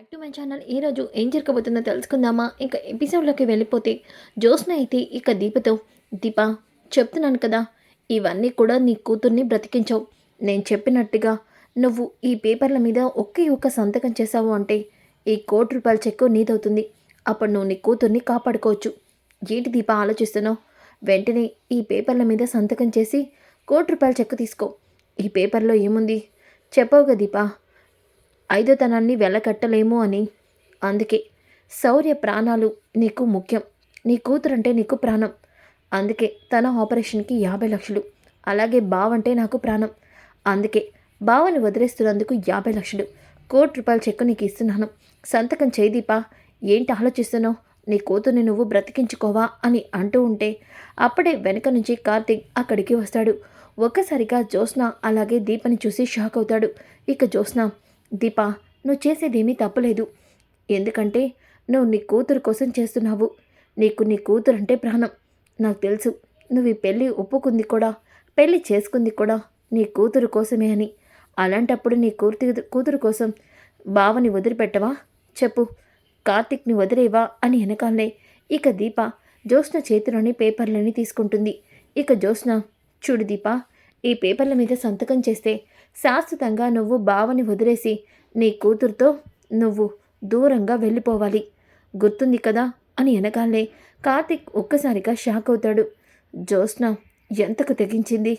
Back to my channel ఈరోజు ఏం జరగబోతుందో తెలుసుకుందామా? ఇంకా ఎపిసోడ్లోకి వెళ్ళిపోతే జ్యోత్స్న అయితే ఇక దీపతో దీప చెప్తున్నాను కదా ఇవన్నీ కూడా నీ కూతుర్ని బ్రతికించావు. నేను చెప్పినట్టుగా నువ్వు ఈ పేపర్ల మీద ఒకే ఒక్క సంతకం చేసావు అంటే ఈ కోటి రూపాయల చెక్కు నీదవుతుంది. అప్పుడు నువ్వు నీ కూతుర్ని కాపాడుకోవచ్చు. ఏంటి దీప ఆలోచిస్తున్నావు? వెంటనే ఈ పేపర్ల మీద సంతకం చేసి కోటి రూపాయల చెక్కు తీసుకో. ఈ పేపర్లో ఏముంది? చెప్పవుగా దీపా. ఐదోతనాన్ని వెళ్ళకట్టలేము అని. అందుకే శౌర్య ప్రాణాలు నీకు ముఖ్యం. నీ కూతురంటే నీకు ప్రాణం. అందుకే తన ఆపరేషన్కి యాభై లక్షలు. అలాగే బావంటే నాకు ప్రాణం. అందుకే బావని వదిలేస్తున్నందుకు యాభై లక్షలు. కోటి రూపాయల చెక్కు నీకు ఇస్తున్నాను. సంతకం చేదీపా ఏంటి ఆలోచిస్తున్నావు? నీ కూతుర్ని నువ్వు బ్రతికించుకోవా అని అంటూ ఉంటే అప్పుడే వెనక నుంచి కార్తీక్ అక్కడికి వస్తాడు. ఒక్కసారిగా జ్యోత్స్న అలాగే దీపని చూసి షాక్ అవుతాడు. ఇక జ్యోత్స్న దీపా నువ్వు చేసేదేమీ తప్పలేదు. ఎందుకంటే నువ్వు నీ కూతురు కోసం చేస్తున్నావు. నీకు నీ కూతురు అంటే ప్రాణం. నాకు తెలుసు నువ్వు ఈ పెళ్ళి ఒప్పుకుంది కూడా పెళ్ళి చేసుకుంది కూడా నీ కూతురు కోసమే అని. అలాంటప్పుడు నీ కూతురు కూతురు కోసం బావని వదిలిపెట్టవా? చెప్పు. కార్తిక్ని వదిలేవా అని వెనకాలే. ఇక దీప జ్యోత్స్న చేతిలోని పేపర్లని తీసుకుంటుంది. ఇక జ్యోత్స్న చూడు దీప ఈ పేపర్ల మీద సంతకం చేస్తే శాశ్వతంగా నువ్వు బావని వదిలేసి నీ కూతురుతో నువ్వు దూరంగా వెళ్ళిపోవాలి. గుర్తుంది కదా? అని వెనకాలే కార్తిక్ ఒక్కసారిగా షాక్ అవుతాడు. జ్యోత్స్న ఎంతకు తెగించింది?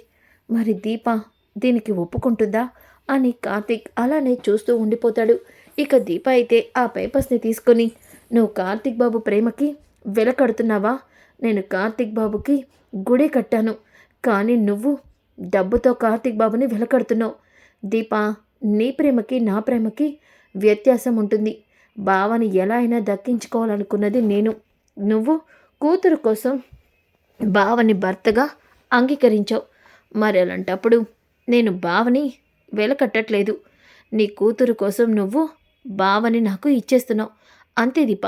మరి దీప దీనికి ఒప్పుకుంటుందా? అని కార్తిక్ అలానే చూస్తూ ఉండిపోతాడు. ఇక దీప అయితే ఆ పేపర్స్ని తీసుకొని నువ్వు కార్తిక్ బాబు ప్రేమకి వెలకడుతున్నావా? నేను కార్తిక్ బాబుకి గుడి కట్టాను. కానీ నువ్వు డబ్బుతో కార్తిక్ బాబుని వెలకడుతున్నావు. దీప నీ ప్రేమకి నా ప్రేమకి వ్యత్యాసం ఉంటుంది. బావని ఎలా అయినా దక్కించుకోవాలనుకున్నది నేను. నువ్వు కూతురు కోసం బావని భర్తగా అంగీకరించావు. మరి అలాంటప్పుడు నేను బావని వెలకట్టట్లేదు. నీ కూతురు కోసం నువ్వు బావని నాకు ఇచ్చేస్తున్నావు. అంతే దీప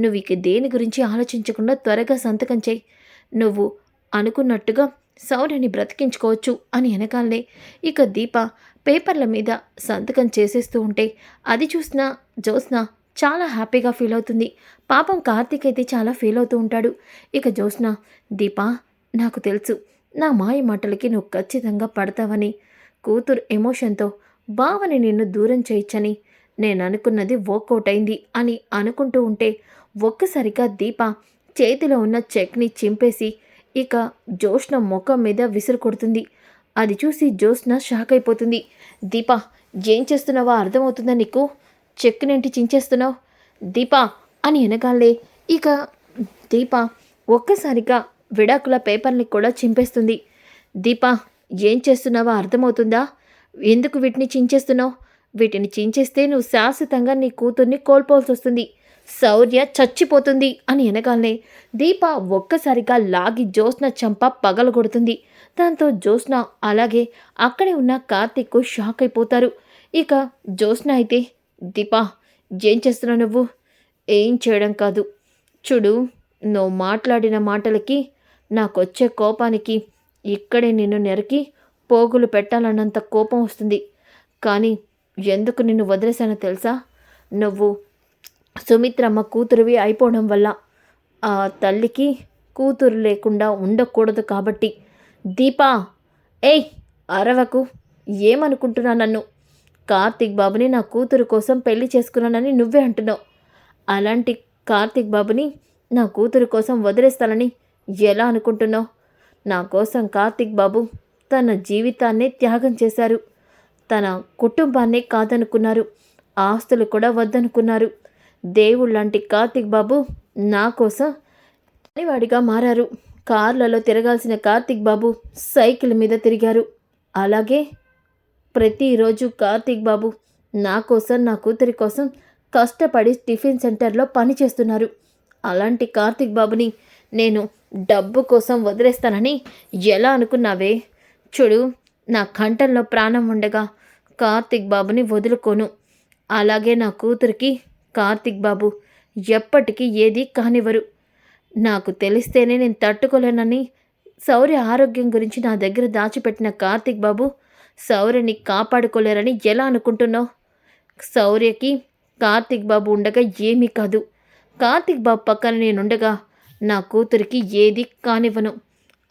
నువ్వు ఇక దేని గురించి ఆలోచించకుండా త్వరగా సంతకం చేయి. నువ్వు అనుకున్నట్టుగా సౌర్యని బ్రతికించుకోవచ్చు అని వెనకాలనే ఇక దీప పేపర్ల మీద సంతకం చేసేస్తూ ఉంటే అది చూసిన జ్యోత్స్న చాలా హ్యాపీగా ఫీల్ అవుతుంది. పాపం కార్తీక్ అయితే చాలా ఫీల్ అవుతూ ఉంటాడు. ఇక జ్యోత్స్న దీపా నాకు తెలుసు. నా మాయ మాటలకి నువ్వు ఖచ్చితంగా పడతావని. కూతురు ఎమోషన్తో బావని నిన్ను దూరం చేయొచ్చని నేను అనుకున్నది వర్కౌట్ అయింది అని అనుకుంటూ ఉంటే ఒక్కసారిగా దీప చేతిలో ఉన్న చెక్ని చింపేసి ఇక జోష్న ముఖం మీద విసురు కొడుతుంది. అది చూసి జ్యోత్స్న షాక్ అయిపోతుంది దీప ఏం చేస్తున్నావో అర్థమవుతుందా నీకు? చెక్కునేంటి చించేస్తున్నావు? దీప అని వెనకాలే ఇక దీప ఒక్కసారిగా విడాకుల పేపర్ని కూడా చింపేస్తుంది. దీప ఏం చేస్తున్నావో అర్థమవుతుందా? ఎందుకు వీటిని చించేస్తున్నావు? వీటిని చించేస్తే నువ్వు శాశ్వతంగా నీ కూతుర్ని కోల్పోవాల్సి వస్తుంది శౌర్య చచ్చిపోతుంది అని వెనకాలనే దీప ఒక్కసారిగా లాగి జ్యోత్స్న చంప పగలగొడుతుంది. దాంతో జ్యోత్స్న అలాగే అక్కడే ఉన్న కార్తిక్ షాక్ అయిపోతారు. ఇక జ్యోత్స్న అయితే దీపా ఏం చేస్తున్నావు నువ్వు? ఏం చేయడం కాదు. చూడు నువ్వు మాట్లాడిన మాటలకి నాకొచ్చే కోపానికి ఇక్కడే నిన్ను నెరికి పోగులు పెట్టాలన్నంత కోపం వస్తుంది. కానీ ఎందుకు నిన్ను వదిలేశానో తెలుసా? నువ్వు సుమిత్రమ్మ కూతురువి అయిపోవడం వల్ల ఆ తల్లికి కూతురు లేకుండా ఉండకూడదు కాబట్టి దీపా ఏయ్ అరవకు ఏమనుకుంటున్నా నన్ను? కార్తీక్ బాబుని నా కూతురు కోసం పెళ్ళి చేసుకున్నానని నువ్వే అంటున్నావు. అలాంటి కార్తీక్ బాబుని నా కూతురు కోసం వదిలేస్తానని ఎలా అనుకుంటున్నావు? నా కోసం కార్తీక్ బాబు తన జీవితాన్నే త్యాగం చేశారు. తన కుటుంబాన్నే కాదనుకున్నారు. ఆస్తులు కూడా వద్దనుకున్నారు. దేవుళ్ళంటి కార్తీక్ బాబు నా కోసం పనివాడిగా మారారు. కార్లలో తిరగాల్సిన కార్తిక్ బాబు సైకిల్ మీద తిరిగారు. అలాగే ప్రతిరోజు కార్తీక్ బాబు నా కోసం నా కూతురి కోసం కష్టపడి టిఫిన్ సెంటర్లో పని చేస్తున్నారు. అలాంటి కార్తిక్ బాబుని నేను డబ్బు కోసం వదిలేస్తానని ఎలా అనుకున్నావే? చూడు నా కంఠంలో ప్రాణం ఉండగా కార్తీక్ బాబుని వదులుకోను. అలాగే నా కూతురికి కార్తిక్ బాబు ఎప్పటికీ ఏది కానివ్వరు. నాకు తెలిస్తేనే నేను తట్టుకోలేనని సౌర్య ఆరోగ్యం గురించి నా దగ్గర దాచిపెట్టిన కార్తిక్ బాబు సౌర్యని కాపాడుకోలేరని ఎలా అనుకుంటున్నావు? శౌర్యకి కార్తిక్ బాబు ఉండగా ఏమీ కాదు. కార్తిక్ బాబు పక్కన నేనుండగా నా కూతురికి ఏది కానివ్వను.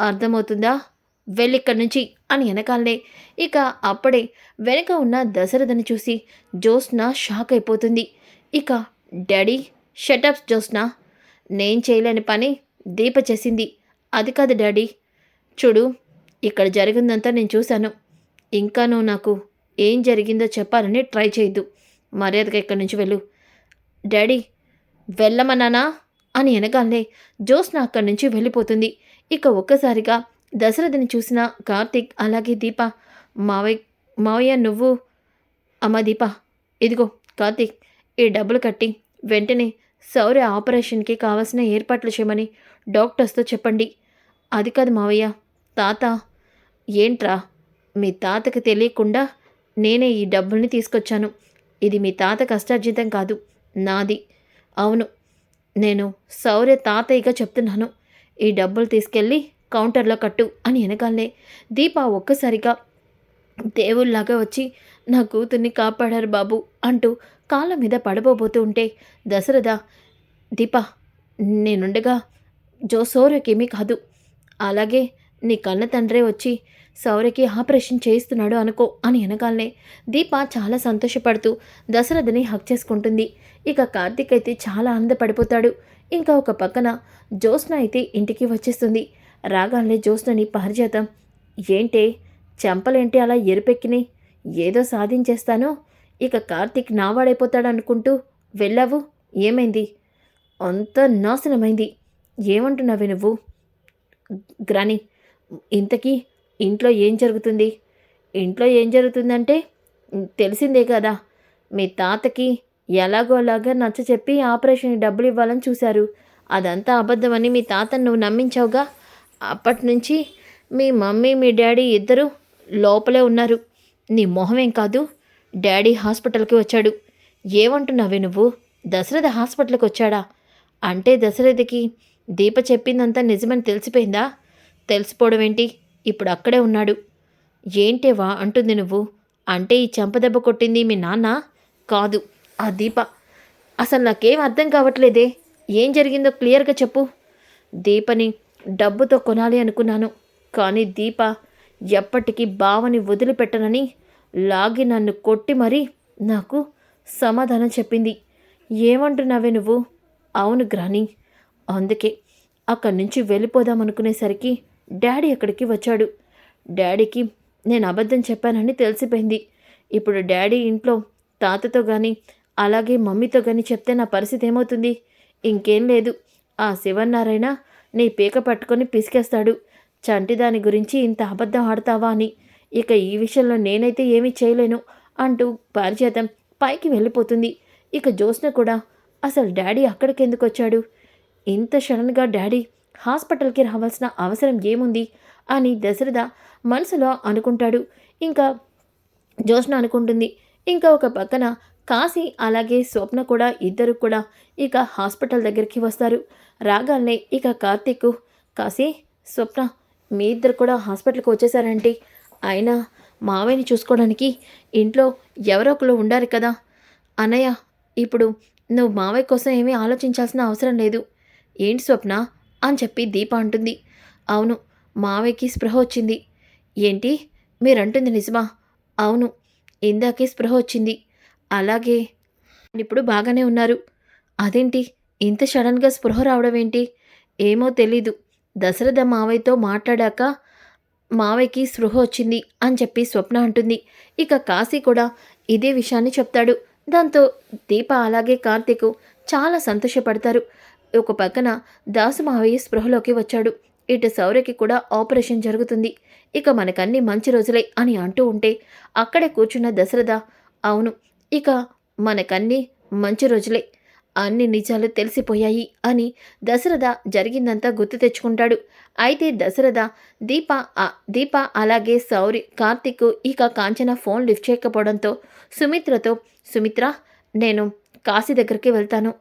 అర్థమవుతుందా? వెళ్ళిక్కడి నుంచి అని వెనకాలనే. ఇక అప్పుడే వెనక ఉన్న దశరథని చూసి జ్యోత్స్న షాక్ అయిపోతుంది. ఇక డాడీ షటప్స్ జోస్నా? నేను చేయలేని పని దీప చేసింది. అది కాదు డాడీ. చూడు ఇక్కడ జరిగిందంతా నేను చూశాను. ఇంకా నువ్వు నాకు ఏం జరిగిందో చెప్పాలని ట్రై చేయొద్దు. మర్యాదగా ఇక్కడి నుంచి వెళ్ళు. డాడీ వెళ్ళమన్నానా? అని వెనగాలనే జోస్న అక్కడి నుంచి వెళ్ళిపోతుంది. ఇక ఒక్కసారిగా దశరథని చూసిన కార్తీక్ అలాగే దీప మావయ్య మావయ్య నువ్వు అమ్మ దీప ఇదిగో కార్తీక్ ఈ డబ్బులు కట్టి వెంటనే శౌర్య ఆపరేషన్కి కావాల్సిన ఏర్పాట్లు చేయమని డాక్టర్స్తో చెప్పండి. అది కాదు మావయ్య తాత. ఏంట్రా? మీ తాతకి తెలియకుండా నేనే ఈ డబ్బుల్ని తీసుకొచ్చాను. ఇది మీ తాత కష్టార్జితం కాదు నాది. అవును నేను శౌర్య తాతయ్యగా చెప్తున్నాను. ఈ డబ్బులు తీసుకెళ్ళి కౌంటర్లో కట్టు అని వెనకాలనే దీప ఒక్కసారిగా దేవుళ్ళలాగా వచ్చి నా కూతుర్ని కాపాడారు బాబు అంటూ కాళ్ళ మీద పడబోబోతూ ఉంటే దశరథ దీప నేనుండగా జో సౌర్యకేమీ కాదు. అలాగే నీ కన్న తండ్రే వచ్చి సౌర్యకి ఆపరేషన్ చేయిస్తున్నాడు అనుకో అని వెనకాలనే దీప చాలా సంతోషపడుతూ దశరథని హక్ చేసుకుంటుంది. ఇక కార్తీక్ అయితే చాలా ఆనందపడిపోతాడు. ఇంకా ఒక పక్కన జ్యోత్స్న అయితే ఇంటికి వచ్చేస్తుంది. రాగానే జ్యోత్స్నని పారిజాతం. ఏంటే చెంపలేంటి అలా ఎరుపెక్కినాయి ఏదో సాధించేస్తానో ఇక కార్తీక్ నావాడైపోతాడనుకుంటూ వెళ్ళావు? ఏమైంది? అంత నాశనమైంది. ఏమంటున్నావే నువ్వు? గ్రాని ఇంతకీ ఇంట్లో ఏం జరుగుతుంది? ఇంట్లో ఏం జరుగుతుందంటే తెలిసిందే కదా. మీ తాతకి ఎలాగో అలాగా నచ్చ చెప్పి ఆపరేషన్ డబ్బులు ఇవ్వాలని చూశారు. అదంతా అబద్ధమని మీ తాతను నువ్వు నమ్మించావుగా? అప్పటి నుంచి మీ మమ్మీ మీ డాడీ ఇద్దరు లోపలే ఉన్నారు. నీ మొహమేం కాదు? డాడీ హాస్పిటల్కి వచ్చాడు. ఏమంటున్నావే నువ్వు? దశరథ హాస్పిటల్కి వచ్చాడా? అంటే దశరథకి దీప చెప్పిందంతా నిజమని తెలిసిపోయిందా? తెలిసిపోవడం ఏంటి? ఇప్పుడు అక్కడే ఉన్నాడు. ఏంటేవా అంటుంది నువ్వు? అంటే ఈ చెంపదెబ్బ కొట్టింది మీ నాన్న? కాదు ఆ దీప. అసలు నాకేం అర్థం కావట్లేదే. ఏం జరిగిందో క్లియర్గా చెప్పు. దీపని డబ్బుతో కొనాలి అనుకున్నాను. కానీ దీప ఎప్పటికీ బావని వదిలిపెట్టనని లాగి నన్ను కొట్టి మరీ నాకు సమాధానం చెప్పింది. ఏమంటున్నావే నువ్వు? అవును గ్రాని. అందుకే అక్కడి నుంచి వెళ్ళిపోదాం అనుకునేసరికి డాడీ అక్కడికి వచ్చాడు. డాడీకి నేను అబద్ధం చెప్పానని తెలిసిపోయింది. ఇప్పుడు డాడీ ఇంట్లో తాతతో కానీ అలాగే మమ్మీతో కానీ చెప్తే నా పరిస్థితి ఏమవుతుంది? ఇంకేం లేదు. ఆ శివన్నారాయణ నీ పీక పట్టుకొని పిసికేస్తాడు. చంటి దాని గురించి ఇంత అబద్ధం ఆడతావా అని ఇక ఈ విషయంలో నేనైతే ఏమీ చేయలేను అంటూ పారిజాతం పైకి వెళ్ళిపోతుంది. ఇక జ్యోత్స్న కూడా అసలు డాడీ అక్కడికి ఎందుకు వచ్చాడు? ఇంత సడన్గా డాడీ హాస్పిటల్కి రావాల్సిన అవసరం ఏముంది? అని దశరథ మనసులో అనుకుంటాడు. ఇంకా జ్యోత్స్న అనుకుంటుంది ఇంకా ఒక పక్కన కాశీ అలాగే స్వప్న కూడా ఇద్దరు కూడా ఇక హాస్పిటల్ దగ్గరికి వస్తారు. రాగానే ఇక కార్తీక్ కాశీ స్వప్న మీ ఇద్దరు కూడా హాస్పిటల్కి వచ్చేసారంటే అయినా మావయ్యని చూసుకోవడానికి ఇంట్లో ఎవరో ఒకరు ఉండాలి కదా. అన్నయ్య ఇప్పుడు నువ్వు మావయ్య కోసం ఏమీ ఆలోచించాల్సిన అవసరం లేదు. ఏంటి స్వప్న? అని చెప్పి దీప అంటుంది. అవును మావయ్యకి స్పృహ వచ్చింది. ఏంటి? మీరంటుంది నిజమా? అవును ఇందాకే స్పృహ వచ్చింది. అలాగే ఇప్పుడు బాగానే ఉన్నారు. అదేంటి? ఇంత సడన్గా స్పృహ రావడం ఏంటి? ఏమో తెలీదు. దశరథ మావయ్యతో మాట్లాడాక మావయ్యకి స్పృహ వచ్చింది అని చెప్పి స్వప్న అంటుంది. ఇక కాశీ కూడా ఇదే విషయాన్ని చెప్తాడు. దాంతో దీప అలాగే కార్తీక్ చాలా సంతోషపడతారు. ఒక పక్కన దాసు మావయ్య స్పృహలోకి వచ్చాడు. ఇటు సౌరకి కూడా ఆపరేషన్ జరుగుతుంది. ఇక మనకన్నీ మంచి రోజులే అని అంటూ ఉంటే అక్కడే కూర్చున్న దశరథ అవును ఇక మనకన్నీ మంచి రోజులే. అన్ని నిజాలు తెలిసిపోయాయి అని దశరథ జరిగిందంతా గుర్తు తెచ్చుకుంటాడు. అయితే దశరథ దీప దీప అలాగే సౌరి కార్తిక్ ఇక కాంచన ఫోన్ లిఫ్ట్ చేయకపోవడంతో సుమిత్రతో సుమిత్ర నేను కాశీ దగ్గరికి వెళ్తాను.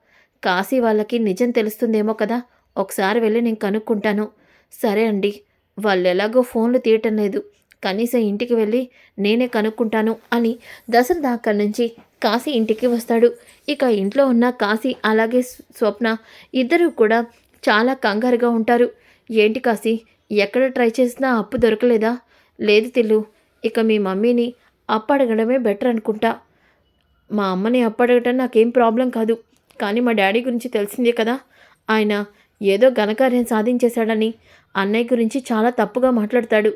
కాశీ వాళ్ళకి నిజం తెలుస్తుందేమో కదా ఒకసారి వెళ్ళి నేను కనుక్కుంటాను. సరే అండి వాళ్ళు ఎలాగో ఫోన్లు తీయటం లేదు. కనీసం ఇంటికి వెళ్ళి నేనే కనుక్కుంటాను అని దశరథ అక్కడి నుంచి కాశీ ఇంటికి వస్తాడు. ఇక ఇంట్లో ఉన్న కాశీ అలాగే స్వప్న ఇద్దరు కూడా చాలా కంగారుగా ఉంటారు. ఏంటి కాశీ? ఎక్కడ ట్రై చేసినా అప్పు దొరకలేదా? లేదు తిల్లు ఇక మీ మమ్మీని అప్పు అడగడమే బెటర్ అనుకుంటా. మా అమ్మని అప్పు అడగటం నాకేం ప్రాబ్లం కాదు. కానీ మా డాడీ గురించి తెలిసిందే కదా. ఆయన ఏదో ఘనకార్యం సాధించేశాడని అన్నయ్య గురించి చాలా తప్పుగా మాట్లాడతాడు.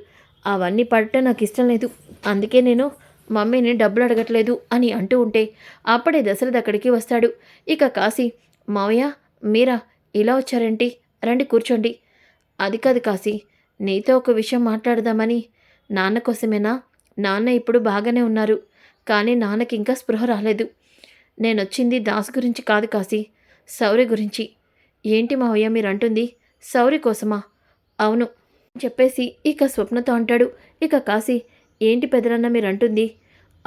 అవన్నీ పడటం నాకు ఇష్టం లేదు. అందుకే నేను మమ్మీని డబ్బులు అడగట్లేదు అని అంటూ ఉంటే అప్పుడే దశరథ అక్కడికి వస్తాడు. ఇక కాశీ మావయ్య మీరా ఇలా వచ్చారేంటి? రండి కూర్చోండి. అది కాదు కాశీ నీతో ఒక విషయం మాట్లాడదామని. నాన్న కోసమేనా? నాన్న ఇప్పుడు బాగానే ఉన్నారు కానీ నాన్నకి ఇంకా స్పృహ రాలేదు. నేను వచ్చింది దాస్ గురించి కాదు కాశీ సౌరి గురించి. ఏంటి మావయ్య మీరు అంటుంది సౌరి కోసమా? అవును చెప్పేసి ఇక స్వప్నతో అంటాడు. ఇక కాశీ ఏంటి పెదరన్న మీరు అంటుంది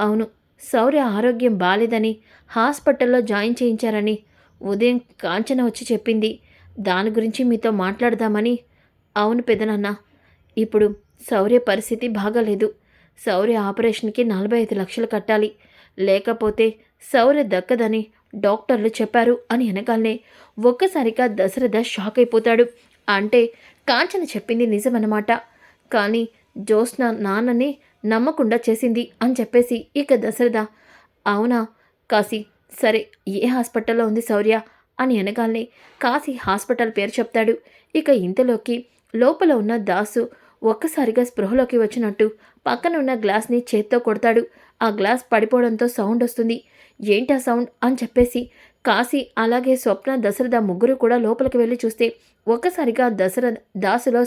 అవును సౌర్య ఆరోగ్యం బాలేదని హాస్పిటల్లో జాయిన్ చేయించారని ఉదయం కాంచన వచ్చి చెప్పింది. దాని గురించి మీతో మాట్లాడదామని. అవును పెదనన్న ఇప్పుడు శౌర్య పరిస్థితి బాగాలేదు. శౌర్య ఆపరేషన్కి నలభై ఐదు లక్షలు కట్టాలి. లేకపోతే శౌర్య దక్కదని డాక్టర్లు చెప్పారు అని వెనకాలనే ఒక్కసారిగా దశరథ షాక్ అయిపోతాడు. అంటే కాంచన చెప్పింది నిజమన్నమాట. కానీ జ్యోత్స్న నాన్నని నమ్మకుండా చేసింది అని చెప్పేసి ఇక దశరథ. అవునా కాశీ? సరే ఏ హాస్పిటల్లో ఉంది శౌర్య? అని అనగానే కాశీ హాస్పిటల్ పేరు చెప్తాడు. ఇక ఇంతలోకి లోపల ఉన్న దాసు ఒక్కసారిగా స్పృహలోకి వచ్చినట్టు పక్కన ఉన్న గ్లాస్ని చేత్తో కొడతాడు. ఆ గ్లాస్ పడిపోవడంతో సౌండ్ వస్తుంది. ఏంటా సౌండ్? అని చెప్పేసి కాశీ అలాగే స్వప్న దశరథ ముగ్గురు కూడా లోపలికి వెళ్ళి చూస్తే ఒక్కసారిగా దశరథ దాసులో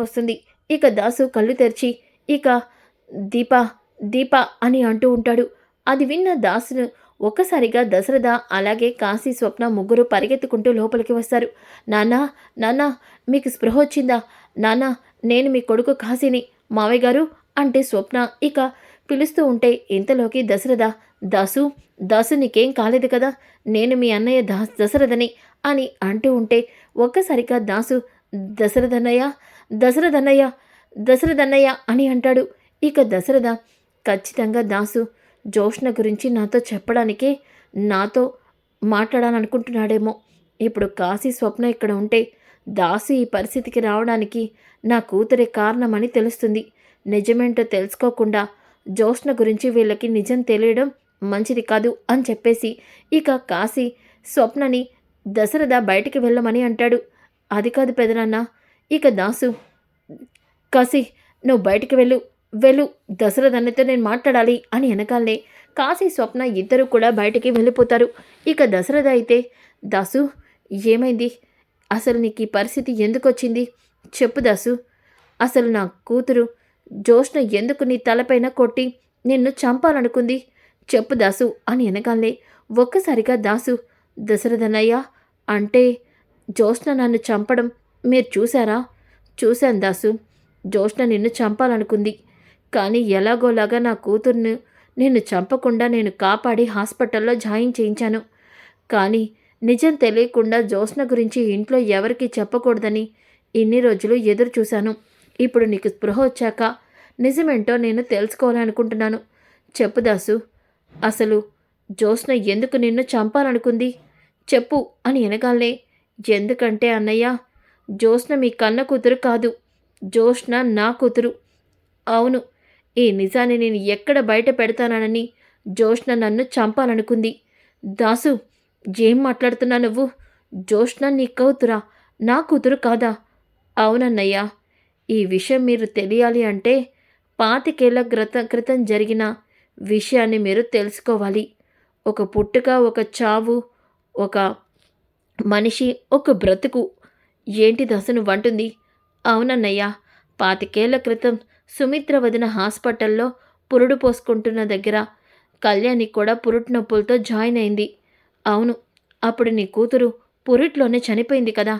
వస్తుంది. ఇక దాసు కళ్ళు తెరిచి ఇక దీప దీప అని అంటూ ఉంటాడు. అది విన్న దాసును ఒక్కసారిగా దశరథ అలాగే కాశీ స్వప్న ముగ్గురు పరిగెత్తుకుంటూ లోపలికి వస్తారు. నాన్నా నాన్నా మీకు స్పృహ వచ్చిందా? నాన్నా నేను మీ కొడుకు కాశీని మావయ్య గారు అంటే స్వప్న ఇక పిలుస్తూ ఉంటే ఇంతలోకి దశరథ దాసు దాసు నీకేం కాలేదు కదా? నేను మీ అన్నయ్య దాస్ దశరథని అని అంటూ ఉంటే ఒక్కసారిగా దాసు దశరథన్నయ్య దశరథన్నయ్య దశరథన్నయ్య అని అంటాడు. ఇక దశరథ ఖచ్చితంగా దాసు జోష్ణ గురించి నాతో చెప్పడానికే నాతో మాట్లాడాలనుకుంటున్నాడేమో. ఇప్పుడు కాశీ స్వప్న ఇక్కడ ఉంటే దాసు ఈ పరిస్థితికి రావడానికి నా కూతురే కారణమని తెలుస్తుంది. నిజమేంటో తెలుసుకోకుండా జోష్ణ గురించి వీళ్ళకి నిజం తెలియడం మంచిది కాదు అని చెప్పేసి ఇక కాశీ స్వప్నని దశరథ బయటికి వెళ్ళమని అంటాడు. అది కాదు పెదనాన్న. ఇక దాసు కాశీ నువ్వు బయటికి వెళ్ళు వెళ్ళు దశరథ అన్నతో నేను మాట్లాడాలి అని వెనకాలనే కాశీ స్వప్న ఇద్దరు కూడా బయటికి వెళ్ళిపోతారు. ఇక దశరథ అయితే దాసు ఏమైంది? అసలు నీకు ఈ పరిస్థితి ఎందుకు వచ్చింది చెప్పు దాసు. అసలు నా కూతురు జోష్ను ఎందుకు నీ తలపైన కొట్టి నిన్ను చంపాలనుకుంది? చెప్పు దాసు అని వెనకాలనే ఒక్కసారిగా దాసు దశరథనయ్య అంటే జోష్న నన్ను చంపడం మీరు చూసారా చూశాను దాసు. జోష్న నిన్ను చంపాలనుకుంది. కానీ ఎలాగోలాగా నా కూతుర్ను నిన్ను చంపకుండా నేను కాపాడి హాస్పిటల్లో జాయిన్ చేయించాను. కానీ నిజం తెలియకుండా జోష్న గురించి ఇంట్లో ఎవరికీ చెప్పకూడదని ఇన్ని రోజులు ఎదురు చూశాను. ఇప్పుడు నీకు స్పృహ వచ్చాక నిజమేంటో నేను తెలుసుకోవాలనుకుంటున్నాను. చెప్పు దాసు అసలు జోష్న ఎందుకు నిన్ను చంపాలనుకుంది? చెప్పు అని వెనకాలనే ఎందుకంటే అన్నయ్య జోష్న మీ కన్న కూతురు కాదు. జోష్న నా కూతురు. అవును ఈ నిజాన్ని నేను ఎక్కడ బయట పెడతానని జోష్న నన్ను చంపాలనుకుంది. దాసు ఏం మాట్లాడుతున్నా నువ్వు? జోష్న నీ కూతురా? నా కూతురు కాదా? అవునన్నయ్యా ఈ విషయం మీరు తెలియాలి అంటే పాతికేళ్ళ క్రితం క్రితం జరిగిన విషయాన్ని మీరు తెలుసుకోవాలి. ఒక పుట్టుక ఒక చావు ఒక మనిషి ఒక బ్రతుకు. ఏంటి దశను వంటుంది? అవునన్నయ్యా పాతికేళ్ళ క్రితం సుమిత్ర వదిన హాస్పిటల్లో పురుడు పోసుకుంటున్న దగ్గర కళ్యాణి కూడా పురుటి నొప్పులతో జాయిన్ అయింది. అవును అప్పుడు నీ కూతురు పురిట్లోనే చనిపోయింది కదా?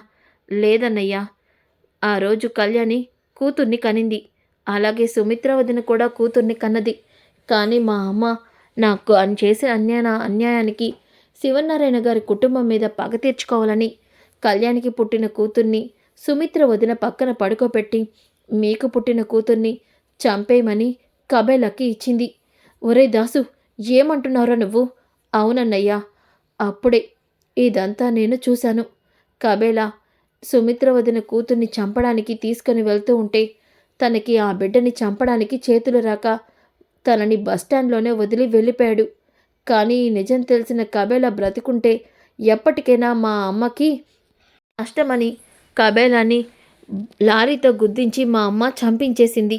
లేదన్నయ్యా ఆ రోజు కళ్యాణి కూతుర్ని కనింది. అలాగే సుమిత్ర వదిన కూడా కూతుర్ని కన్నది. కానీ మా అమ్మ నాకు అని చేసే అన్యాయ అన్యాయానికి శివనారాయణ గారి కుటుంబం మీద పగ తీర్చుకోవాలని కళ్యాణికి పుట్టిన కూతుర్ని సుమిత్ర వదిన పక్కన పడుకోబెట్టి మీకు పుట్టిన కూతుర్ని చంపేయమని కబేలకి ఇచ్చింది. ఒరే దాసు ఏమంటున్నారో నువ్వు? అవునన్నయ్యా అప్పుడే ఇదంతా నేను చూశాను. కబేలా సుమిత్ర వదిన కూతుర్ని చంపడానికి తీసుకొని వెళ్తూ ఉంటే తనకి ఆ బిడ్డని చంపడానికి చేతులు రాక తనని బస్టాండ్లోనే వదిలి వెళ్ళిపోయాడు. కానీ ఈ నిజం తెలిసిన కబేలా బ్రతికుంటే ఎప్పటికైనా మా అమ్మకి నష్టమని కబేలాని లారీతో గుద్దించి మా అమ్మ చంపించేసింది.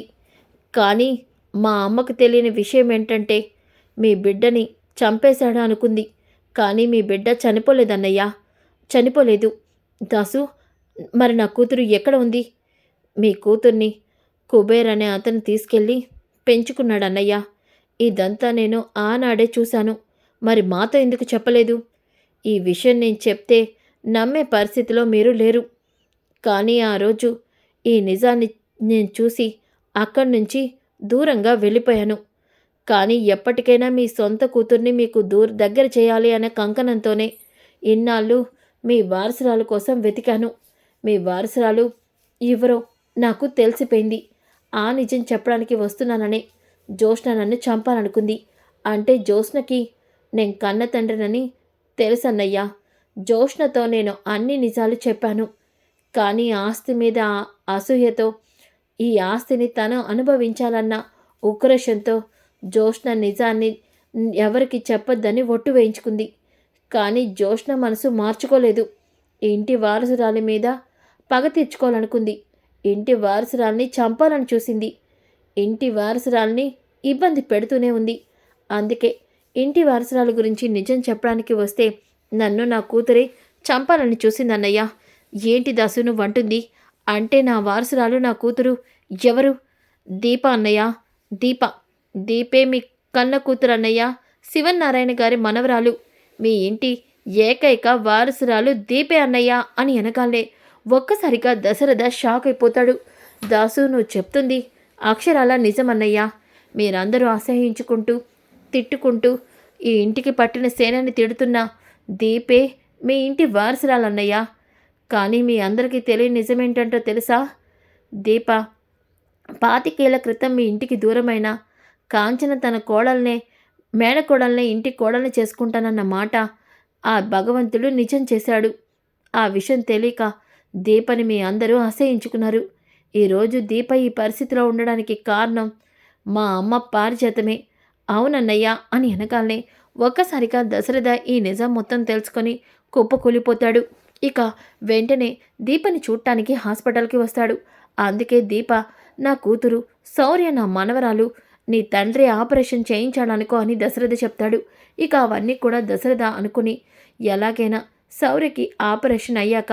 కానీ మా అమ్మకు తెలియని విషయం ఏంటంటే మీ బిడ్డని చంపేశాడు అనుకుంది. కానీ మీ బిడ్డ చనిపోలేదన్నయ్యా. చనిపోలేదు. దాసు మరి నా కూతురు ఎక్కడ ఉంది? మీ కూతుర్ని కుబేర్ అనే అతను తీసుకెళ్ళి పెంచుకున్నాడు అన్నయ్య ఇదంతా నేను ఆనాడే చూశాను. మరి మాతో ఎందుకు చెప్పలేదు? ఈ విషయం నేను చెప్తే నమ్మే పరిస్థితిలో మీరు లేరు. కానీ ఆ రోజు ఈ నిజాన్ని నేను చూసి అక్కడి నుంచి దూరంగా వెళ్ళిపోయాను. కానీ ఎప్పటికైనా మీ సొంత కూతుర్ని మీకు దూర దగ్గర చేయాలి అనే కంకణంతోనే ఇన్నాళ్ళు మీ వారసురాలు కోసం వెతికాను. మీ వారసురాలు ఎవరో నాకు తెలిసిపోయింది. ఆ నిజం చెప్పడానికి వస్తున్నానని జోష్న నన్ను చంపాలనుకుంది. అంటే జోష్నకి నేను కన్న తండ్రినని తెలుసన్నయ్యా. జోష్నతో నేను అన్ని నిజాలు చెప్పాను. కానీ ఆస్తి మీద అసూయతో ఈ ఆస్తిని తను అనుభవించాలన్న ఉక్రోషంతో జోష్ణ నిజాన్ని ఎవరికి చెప్పొద్దని ఒట్టు వేయించుకుంది. కానీ జోష్ణ మనసు మార్చుకోలేదు. ఇంటి వారసురాలి మీద పగ తీర్చుకోవాలనుకుంది. ఇంటి వారసురాల్ని చంపాలని చూసింది. ఇంటి వారసురాల్ని ఇబ్బంది పెడుతూనే ఉంది. అందుకే ఇంటి వారసురాలు గురించి నిజం చెప్పడానికి వస్తే నన్ను నా కూతురే చంపాలని చూసిందన్నయ్యా. ఏంటి దాసు నువ్వు అంటుంది. అంటే నా వారసురాలు నా కూతురు ఎవరు? దీప అన్నయ్య. దీప దీపే మీ కన్న కూతురు అన్నయ్య. శివన్నారాయణ గారి మనవరాలు. మీ ఇంటి ఏకైక వారసురాలు దీపే అన్నయ్య అని అనగానే ఒక్కసారిగా దశరథ షాక్ అయిపోతాడు. దాసు నువ్వు చెప్తుంది అక్షరాల నిజమన్నయ్యా మీరందరూ అసహించుకుంటూ తిట్టుకుంటూ ఈ ఇంటికి పట్టిన సేనని తిడుతున్నా దీపే మీ ఇంటి వారసురాలన్నయ్యా కానీ మీ అందరికీ తెలియని నిజమేంటంటో తెలుసా? దీప పాతికేళ్ళ క్రితం మీ ఇంటికి దూరమైన కాంచన తన కోడల్నే మేనకోడల్నే ఇంటి కోడల్ని చేసుకుంటానన్న మాట ఆ భగవంతుడు నిజం చేశాడు. ఆ విషయం తెలియక దీపని మీ అందరూ అసహించుకున్నారు. ఈరోజు దీప ఈ పరిస్థితిలో ఉండడానికి కారణం మా అమ్మ పారిజాతమే. అవునన్నయ్యా అని అనగానే ఒక్కసారిగా దశరథ ఈ నిజం మొత్తం తెలుసుకొని కుప్పకూలిపోతాడు. ఇక వెంటనే దీపని చూడటానికి హాస్పిటల్కి వస్తాడు. అందుకే దీప నా కూతురు శౌర్య నా మనవరాలు నీ తండ్రి ఆపరేషన్ చేయించాడనుకో అని దశరథ చెప్తాడు. ఇక అవన్నీ కూడా దశరథ అనుకుని ఎలాగైనా శౌర్యకి ఆపరేషన్ అయ్యాక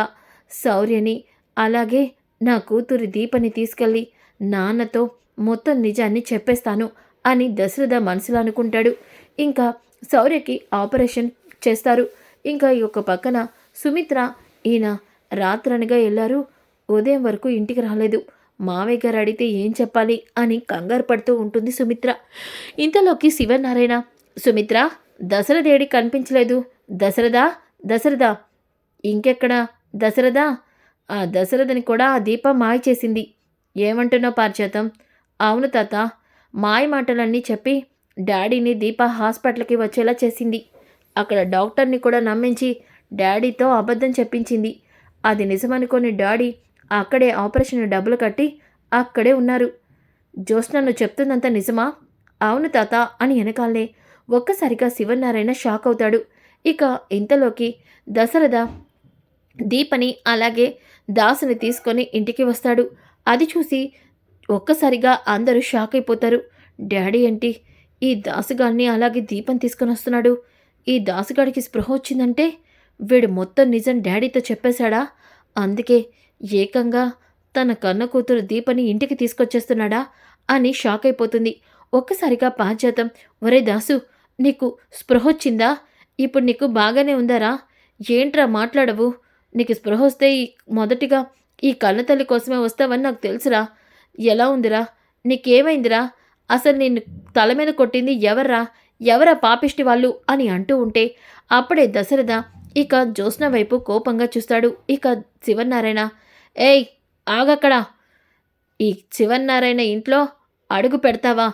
శౌర్యని అలాగే నా కూతురు దీపని తీసుకెళ్ళి నాన్నతో మొత్తం నిజాన్ని చెప్పేస్తాను అని దశరథ మనసులో అనుకుంటాడు. ఇంకా శౌర్యకి ఆపరేషన్ చేస్తారు. ఇంకా ఈ ఒక పక్కన సుమిత్ర ఈయన రాత్రనగా వెళ్ళారు ఉదయం వరకు ఇంటికి రాలేదు. మావయ్య గారు అడిగితే ఏం చెప్పాలి అని కంగారు పడుతూ ఉంటుంది సుమిత్ర. ఇంతలోకి శివనారాయణ సుమిత్ర దశరథేడి కనిపించలేదు. దశరథా దశరథ ఇంకెక్కడ? దశరథ? ఆ దశరథని కూడా ఆ దీపం మాయ చేసింది. ఏమంటున్నావు పారిచేతం అవును తాత మాయ మాటలన్నీ చెప్పి డాడీని దీప హాస్పిటల్కి వచ్చేలా చేసింది. అక్కడ డాక్టర్ని కూడా నమ్మించి డాడీతో అబద్ధం చెప్పించింది. అది నిజమనుకొని డాడీ అక్కడే ఆపరేషన్ డబ్బులు కట్టి అక్కడే ఉన్నారు. జ్యోత్స్నను చెప్తున్నంత నిజమా? అవును తాత అని వెనకాలే. ఒక్కసారిగా శివనారాయణ షాక్ అవుతాడు. ఇక ఇంతలోకి దశరథ దీపని అలాగే దాసుని తీసుకొని ఇంటికి వస్తాడు. అది చూసి ఒక్కసారిగా అందరూ షాక్ అయిపోతారు. డాడీ ఏంటి? ఈ దాసుగాడిని అలాగే దీపం తీసుకొని వస్తున్నాడు. ఈ దాసుగాడికి స్పృహ వచ్చిందంటే వీడు మొత్తం నిజం డాడీతో చెప్పేశాడా? అందుకే ఏకంగా తన కన్న కూతురు దీపని ఇంటికి తీసుకొచ్చేస్తున్నాడా? అని షాక్ అయిపోతుంది. ఒక్కసారిగా పాశ్చాతం ఒరే దాసు నీకు స్పృహ వచ్చిందా? ఇప్పుడు నీకు బాగానే ఉందారా? ఏంట్రా మాట్లాడవు? నీకు స్పృహ వస్తే మొదటిగా ఈ కన్నతల్లి కోసమే వస్తావని నాకు తెలుసురా. ఎలా ఉందిరా? నీకేమైందిరా? అసలు నిన్ను తల మీద కొట్టింది ఎవర్రా? ఎవరా పాపిష్టి వాళ్ళు? అని అంటూ ఉంటే అప్పుడే దశరథ ఇక జ్యోత్స్న వైపు కోపంగా చూస్తాడు. ఇక శివనారాయణ ఏయ్ ఆగక్కడా. ఈ శివనారాయణ ఇంట్లో అడుగు పెడతావా?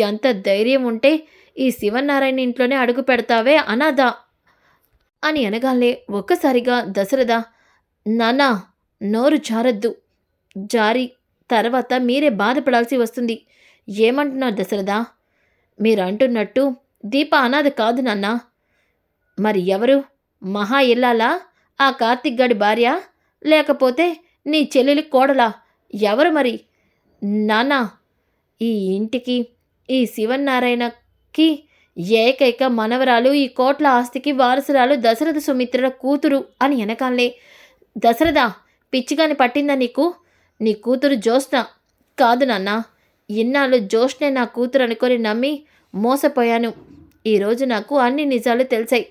ఎంత ధైర్యం ఉంటే ఈ శివనారాయణ ఇంట్లోనే అడుగు పెడతావే అనాథ అని అనగానే ఒక్కసారిగా దశరథ నానా నోరు జారద్దు. జారి తర్వాత మీరే బాధపడాల్సి వస్తుంది. ఏమంటున్నారు దశరథ? మీరు అంటున్నట్టు దీప అనాథ కాదు నాన్న. మరి ఎవరు? మహా ఇల్లాలా? ఆ కార్తిక్ గడి భార్య? లేకపోతే నీ చెల్లెలి కోడలా? ఎవరు మరి? నాన్న ఈ ఇంటికి ఈ శివనారాయణకి ఏకైక మనవరాలు ఈ కోట్ల ఆస్తికి వారసురాలు దశరథ సుమిత్రుల కూతురు అని వెనకాలే దశరథ పిచ్చిగాని పట్టిందా నీకు? నీ కూతురు జ్యోత్స్న. కాదు నాన్న ఇన్నాళ్ళు జ్యోష్నే నా కూతురు అనుకొని నమ్మి మోసపోయాను. ఈరోజు నాకు అన్ని నిజాలు తెలిసాయి.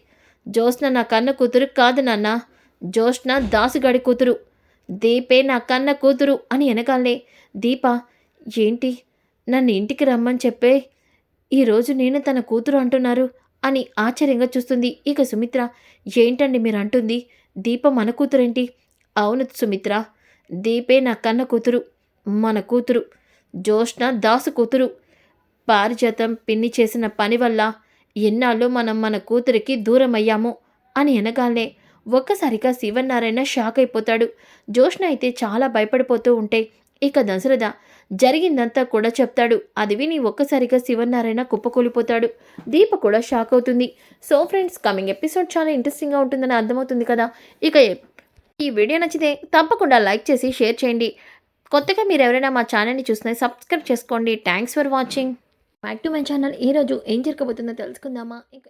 జ్యోత్స్న నా కన్న కూతురు కాదు నాన్న. జ్యోత్స్న దాసుగాడి కూతురు. దీపే నా కన్న కూతురు అని వెనకాలే దీప ఏంటి? నన్ను ఇంటికి రమ్మని చెప్పే ఈరోజు నేను తన కూతురు అంటున్నారు అని ఆశ్చర్యంగా చూస్తుంది ఇక సుమిత్ర. ఏంటండి మీరు అంటుంది దీప మన కూతురేంటి? అవును సుమిత్ర. దీపే నా కన్న కూతురు. మన కూతురు. జ్యోష్ణ దాసు కూతురు. పారిజాతం పిన్ని చేసిన పని వల్ల ఎన్నాళ్ళు మనం మన కూతురికి దూరం అయ్యాము అని అనగానే ఒక్కసారిగా శివనారాయణ షాక్ అయిపోతాడు. జోష్ణ అయితే చాలా భయపడిపోతూ ఉంటే ఇక దశరథ జరిగిందంతా కూడా చెప్తాడు. అది విని ఒక్కసారిగా శివనారాయణ కుప్పకూలిపోతాడు. దీప కూడా షాక్ అవుతుంది. సో ఫ్రెండ్స్ కమింగ్ ఎపిసోడ్ చాలా ఇంట్రెస్టింగ్గా ఉంటుందని అర్థమవుతుంది కదా? ఇక ఈ వీడియో నచ్చితే తప్పకుండా లైక్ చేసి షేర్ చేయండి. కొత్తగా మీరు ఎవరైనా మా ఛానల్ని చూస్తే సబ్స్క్రైబ్ చేసుకోండి. Thanks for watching. Back to my channel ఈరోజు ఏం జరగబోతుందో తెలుసుకుందామా? ఇంకా